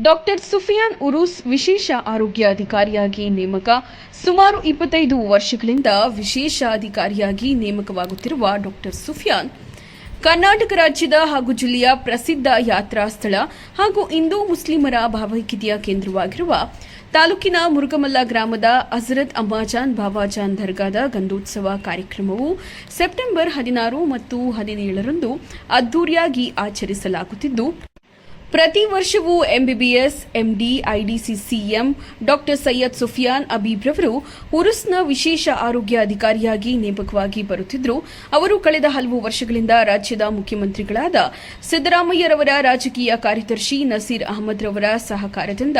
Doctor Sufiyan ಉರುಸ್ ವಿಶೇಷ ಆರೋಗ್ಯ ಅಧಿಕಾರಿಯಾಗಿ ನೇಮಕ. ಸುಮಾರು ಇಪ್ಪತ್ತೈದು ವರ್ಷಗಳಿಂದ ವಿಶೇಷ ಅಧಿಕಾರಿಯಾಗಿ ನೇಮಕವಾಗುತ್ತಿರುವ ಡಾಕ್ಟರ್ ಸುಫಿಯಾನ್ ಕರ್ನಾಟಕ ರಾಜ್ಯದ ಹಾಗೂ ಜಿಲ್ಲೆಯ ಪ್ರಸಿದ್ಧ ಯಾತ್ರಾ ಸ್ಥಳ ಹಾಗೂ ಹಿಂದೂ ಮುಸ್ಲಿಮರ ಭಾವೈಕ್ಯತೆಯ ಕೇಂದ್ರವಾಗಿರುವ ತಾಲೂಕಿನ ಮುರುಗಮಲ್ಲ ಗ್ರಾಮದ ಹಜರತ್ ಅಮ್ಮಾಜಾನ್ ಬಾಬಾಜಾನ್ ದರ್ಗಾದ ಗಂಧೋತ್ಸವ ಕಾರ್ಯಕ್ರಮವು ಸೆಪ್ಟೆಂಬರ್ ಹದಿನಾರು ಮತ್ತು ಹದಿನೇಳರಂದು ಅದ್ದೂರಿಯಾಗಿ ಆಚರಿಸಲಾಗುತ್ತಿದ್ದು ಪ್ರತಿ ವರ್ಷವೂ MBBS MD IDCCM doctor Syed Sufiyan ಅಬೀಬ್ರವರು ಉರುಸ್ನ ವಿಶೇಷ ಆರೋಗ್ಯ ಅಧಿಕಾರಿಯಾಗಿ ನೇಮಕವಾಗಿ ಬರುತ್ತಿದ್ದರು ಅವರು ಕಳೆದ ಹಲವು ವರ್ಷಗಳಿಂದ ರಾಜ್ಯದ ಮುಖ್ಯಮಂತ್ರಿಗಳಾದ ಸಿದ್ದರಾಮಯ್ಯರವರ ರಾಜಕೀಯ ಕಾರ್ಯದರ್ಶಿ ನಸೀರ್ ಅಹಮದ್ ರವರ ಸಹಕಾರದಿಂದ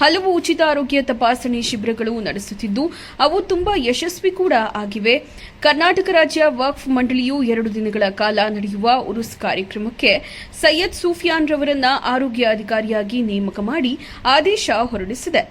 ಹಲವು ಉಚಿತ ಆರೋಗ್ಯ ತಪಾಸಣೆ ಶಿಬಿರಗಳು ನಡೆಸುತ್ತಿದ್ದು, ಅವು ತುಂಬಾ ಯಶಸ್ವಿ ಕೂಡ ಆಗಿವೆ. ಕರ್ನಾಟಕ ರಾಜ್ಯ ವಕ್ಫ್ ಮಂಡಳಿಯು ಎರಡು ದಿನಗಳ ಕಾಲ ನಡೆಯುವ ಉರುಸ್ ಕಾರ್ಯಕ್ರಮಕ್ಕೆ ಸೈಯದ್ ಸುಫಿಯಾನ್ ರವರನ್ನ ಆರೋಗ್ಯ ಅಧಿಕಾರಿಯಾಗಿ ನೇಮಕ ಮಾಡಿ ಆದೇಶ ಹೊರಡಿಸಿದೆ.